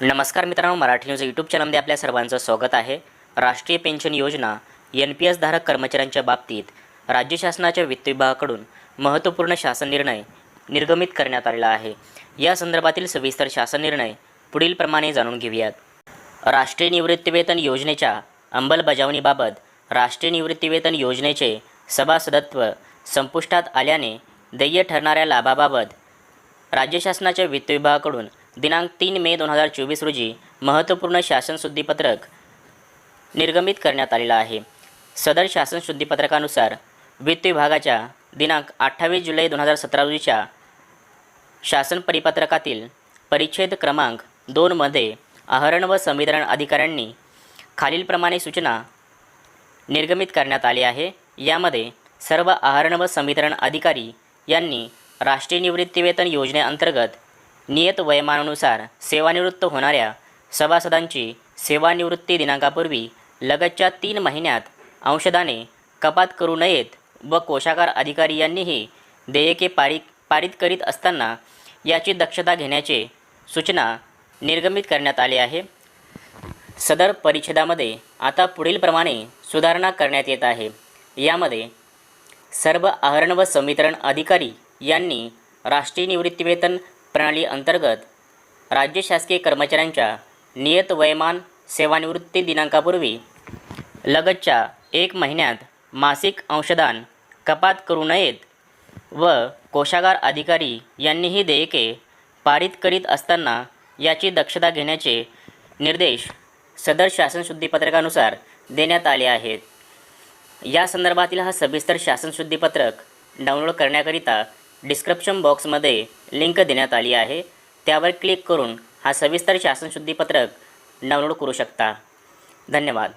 नमस्कार मित्रांनो Marathi news YouTube चॅनलमध्ये आपल्या सर्वांचं स्वागत आहे. राष्ट्रीय पेन्शन योजना एन पी एस धारक कर्मचाऱ्यांच्या बाबतीत राज्य शासनाच्या वित्त विभागाकडून महत्त्वपूर्ण शासन निर्णय निर्गमित करण्यात आलेला आहे. या संदर्भातील सविस्तर शासन निर्णय पुढीलप्रमाणे जाणून घेऊयात. राष्ट्रीय निवृत्तीवेतन योजनेच्या अंमलबजावणीबाबत राष्ट्रीय निवृत्तीवेतन योजनेचे सभासदत्व संपुष्टात आल्याने देय ठरणाऱ्या लाभाबाबत राज्य शासनाच्या वित्त विभागाकडून दिनांक तीन मे दोन हजार चोवीस रोजी महत्त्वपूर्ण शासन शुद्धीपत्रक निर्गमित करण्यात आलेलं आहे. सदर शासन शुद्धीपत्रकानुसार वित्त विभागाच्या दिनांक अठ्ठावीस जुलै दोन हजार सतरा रोजीच्या शासन परिपत्रकातील परिच्छेद क्रमांक दोनमध्ये आहरण व संवितरण अधिकाऱ्यांनी खालीलप्रमाणे सूचना निर्गमित करण्यात आली आहे. यामध्ये सर्व आहरण व संवितरण अधिकारी यांनी राष्ट्रीय निवृत्तीवेतन योजनेअंतर्गत नियत वयमानानुसार सेवानिवृत्त होणाऱ्या सभासदांची सेवानिवृत्ती दिनांकापूर्वी लगतच्या तीन महिन्यात अंशदाने कपात करू नयेत व कोशागार अधिकारी यांनीही देयके पारित पारित करीत असताना याची दक्षता घेण्याचे सूचना निर्गमित करण्यात आली आहे. सदर परिच्छेदामध्ये आता पुढीलप्रमाणे सुधारणा करण्यात येत आहे. यामध्ये सर्व आहरण व संवितरण अधिकारी यांनी राष्ट्रीय निवृत्तीवेतन प्रणाली अंतर्गत राज्य शासकीय कर्मचाऱ्यांच्या नियत वयमान सेवानिवृत्ती दिनांकापूर्वी लगतच्या एक महिन्यात मासिक अंशदान कपात करू नयेत व कोशागार अधिकारी यांनीही देयके पारित करीत असताना याची दक्षता घेण्याचे निर्देश सदर शासन शुद्धीपत्रकानुसार देण्यात आले आहेत. या संदर्भातील हा सविस्तर शासन शुद्धीपत्रक डाउनलोड करण्याकरिता डिस्क्रिप्शन बॉक्समध्ये लिंक देण्यात आली आहे. त्यावर क्लिक करून हा सविस्तर शासन शुद्धीपत्रक डाउनलोड करू शकता. धन्यवाद.